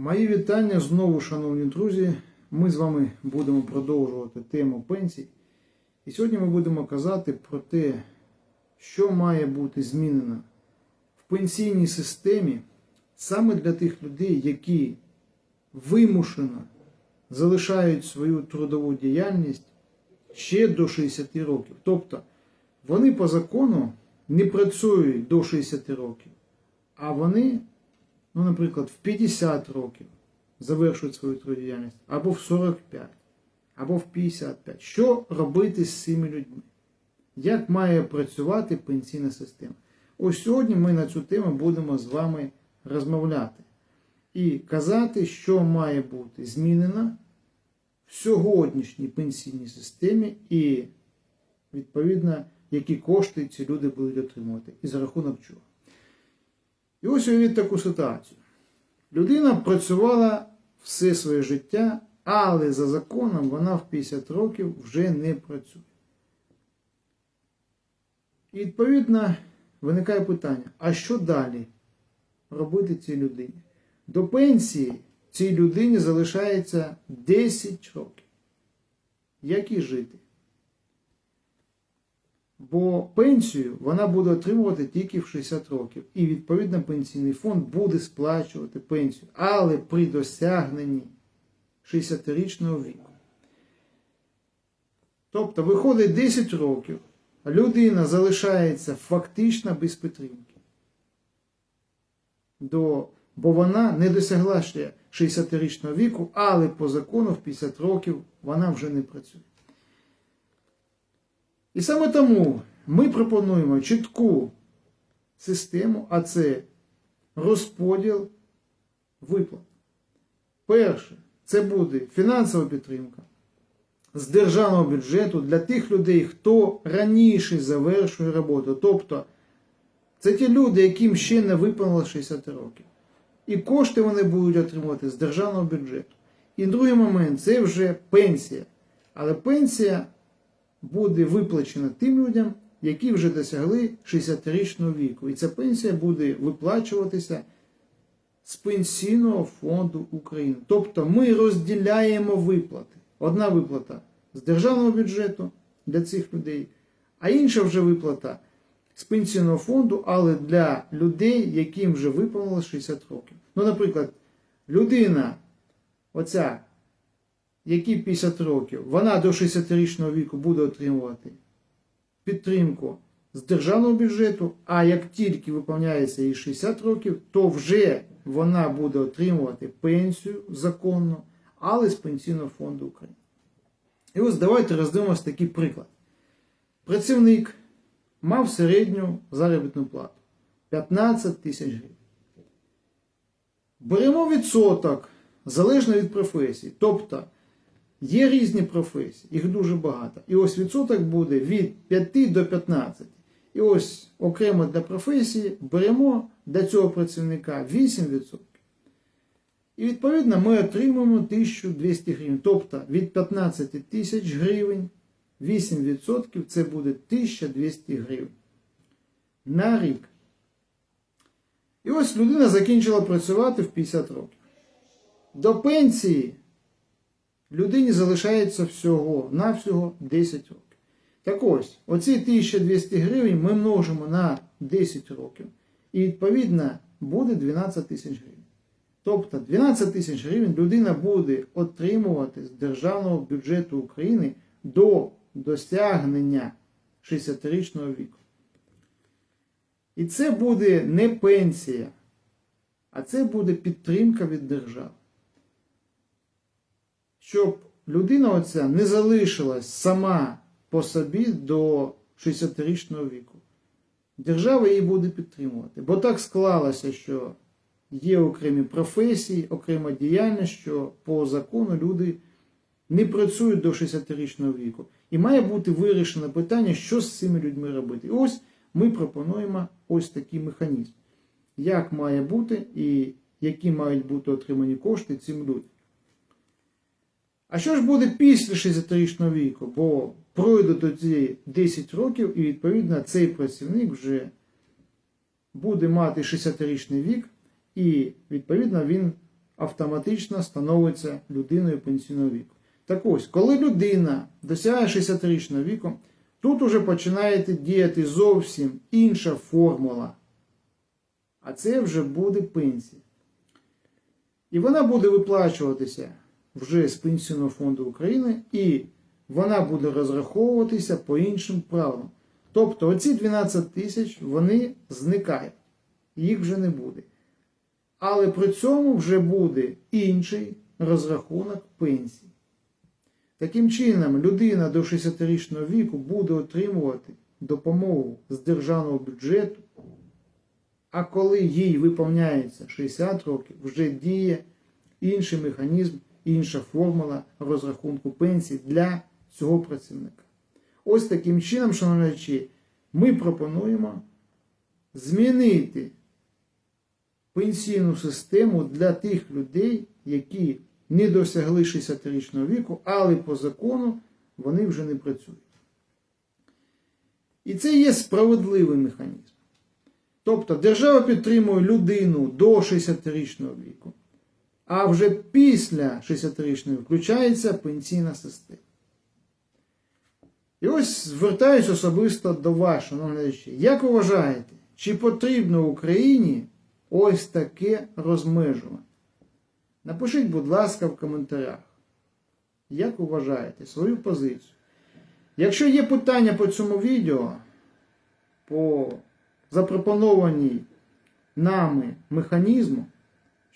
Мої вітання знову, шановні друзі. Ми з вами будемо продовжувати тему пенсій. І сьогодні ми будемо казати про те, що має бути змінено в пенсійній системі саме для тих людей, які вимушено залишають свою трудову діяльність ще до 60 років. Тобто вони по закону не працюють до 60 років, а вони ну, наприклад, в 50 років завершують свою трудодіяльність, або в 45, або в 55. Що робити з цими людьми? Як має працювати пенсійна система? Ось сьогодні ми на цю тему будемо з вами розмовляти і казати, що має бути змінено в сьогоднішній пенсійній системі і, відповідно, які кошти ці люди будуть отримувати і за рахунок чого. І ось уявіть таку ситуацію. Людина працювала все своє життя, але за законом вона в 50 років вже не працює. І відповідно виникає питання: а що далі робити цій людині? До пенсії цій людині залишається 10 років. Як і жити? Бо пенсію вона буде отримувати тільки в 60 років. І відповідно пенсійний фонд буде сплачувати пенсію, але при досягненні 60-річного віку. Тобто виходить 10 років, людина залишається фактично без підтримки. До, бо вона не досягла ще 60-річного віку, але по закону в 50 років вона вже не працює. І саме тому ми пропонуємо чітку систему, а це розподіл виплат. Перше, це буде фінансова підтримка з державного бюджету для тих людей, хто раніше завершує роботу. Тобто це ті люди, яким ще не виповнило 60 років. І кошти вони будуть отримувати з державного бюджету. І другий момент це вже пенсія. Але пенсія буде виплачена тим людям, які вже досягли 60-річного віку. І ця пенсія буде виплачуватися з Пенсійного фонду України. Тобто ми розділяємо виплати. Одна виплата з державного бюджету для цих людей, а інша вже виплата з пенсійного фонду, але для людей, яким вже виповнилось 60 років. Ну, наприклад, людина, оця які 50 років, вона до 60-річного віку буде отримувати підтримку з державного бюджету, а як тільки виповняється їй 60 років, то вже вона буде отримувати пенсію законно, але з Пенсійного фонду України. І ось давайте роздивимося такий приклад. Працівник мав середню заробітну плату 15 тисяч гривень. Беремо відсоток залежно від професії. Тобто Є різні професії, їх дуже багато. І ось відсоток буде від 5 до 15. І ось окремо для професії беремо для цього працівника 8%. І відповідно ми отримуємо 1200 гривень. Тобто від 15 тисяч гривень 8% це буде 1200 гривень на рік. І ось людина закінчила працювати в 50 років. До пенсії людині залишається всього навсього 10 років. Так ось, оці 1200 гривень ми множимо на 10 років. І відповідно буде 12 тисяч гривень. Тобто 12 тисяч гривень людина буде отримувати з державного бюджету України до досягнення 60-річного віку. І це буде не пенсія, а це буде підтримка від держави щоб людина оця не залишилась сама по собі до 60-річного віку. Держава її буде підтримувати. Бо так склалося, що є окремі професії, окрема діяльність, що по закону люди не працюють до 60-річного віку. І має бути вирішено питання, що з цими людьми робити. І ось ми пропонуємо ось такий механізм. Як має бути і які мають бути отримані кошти цим людям. А що ж буде після 60-річного віку? Бо пройдуть тоді 10 років, і відповідно цей працівник вже буде мати 60-річний вік, і відповідно він автоматично становиться людиною пенсійного віку. Так ось, коли людина досягає 60-річного віку, тут уже починає діяти зовсім інша формула. А це вже буде пенсія. І вона буде виплачуватися вже з Пенсійного фонду України, і вона буде розраховуватися по іншим правилам. Тобто оці 12 тисяч вони зникають, їх вже не буде. Але при цьому вже буде інший розрахунок пенсії. Таким чином, людина до 60-річного віку буде отримувати допомогу з державного бюджету, а коли їй виповняється 60 років, вже діє інший механізм, інша формула розрахунку пенсії для цього працівника. Ось таким чином, шановні ми пропонуємо змінити пенсійну систему для тих людей, які не досягли 60-річного віку, але по закону вони вже не працюють. І це є справедливий механізм. Тобто держава підтримує людину до 60-річного віку, а вже після 60-річного включається пенсійна система. І ось звертаюсь особисто до вас, шановні глядачі. Як ви вважаєте, чи потрібно Україні ось таке розмежування? Напишіть, будь ласка, в коментарях, як ви вважаєте свою позицію. Якщо є питання по цьому відео, по запропонованій нами механізму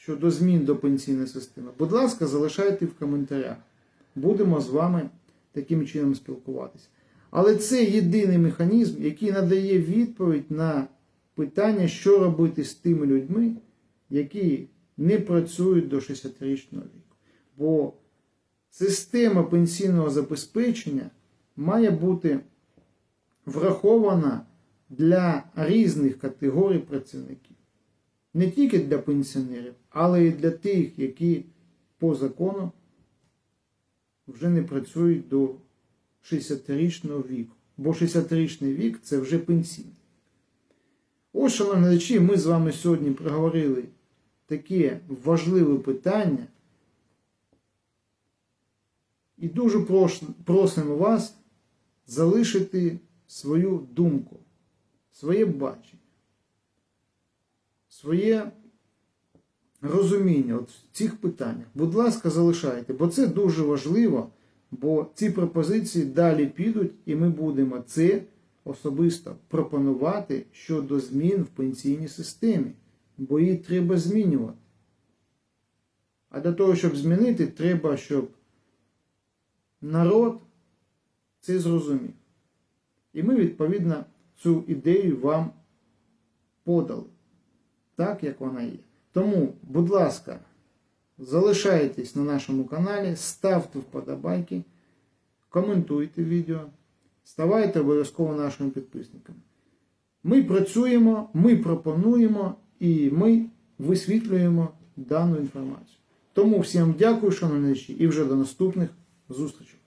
щодо змін до пенсійної системи, будь ласка, залишайте в коментарях. Будемо з вами таким чином спілкуватися. Але це єдиний механізм, який надає відповідь на питання, що робити з тими людьми, які не працюють до 60-річного віку. Бо система пенсійного забезпечення має бути врахована для різних категорій працівників. Не тільки для пенсіонерів, але й для тих, які по закону вже не працюють до 60-річного віку. Бо 60-річний вік це вже пенсійний. Ось, шановні глядачі, ми з вами сьогодні проговорили таке важливе питання. І дуже просимо вас залишити свою думку, своє бачення, своє розуміння от в цих питаннях. Будь ласка, залишайте, бо це дуже важливо, бо ці пропозиції далі підуть, і ми будемо це особисто пропонувати щодо змін в пенсійній системі, бо її треба змінювати. А для того, щоб змінити, треба, щоб народ це зрозумів. І ми, відповідно, цю ідею вам подали, так як вона є. Тому, будь ласка, залишайтесь на нашому каналі, ставте вподобайки, коментуйте відео, ставайте обов'язково нашими підписниками. Ми працюємо, ми пропонуємо і ми висвітлюємо дану інформацію. Тому всім дякую, шановні, і вже до наступних зустрічей.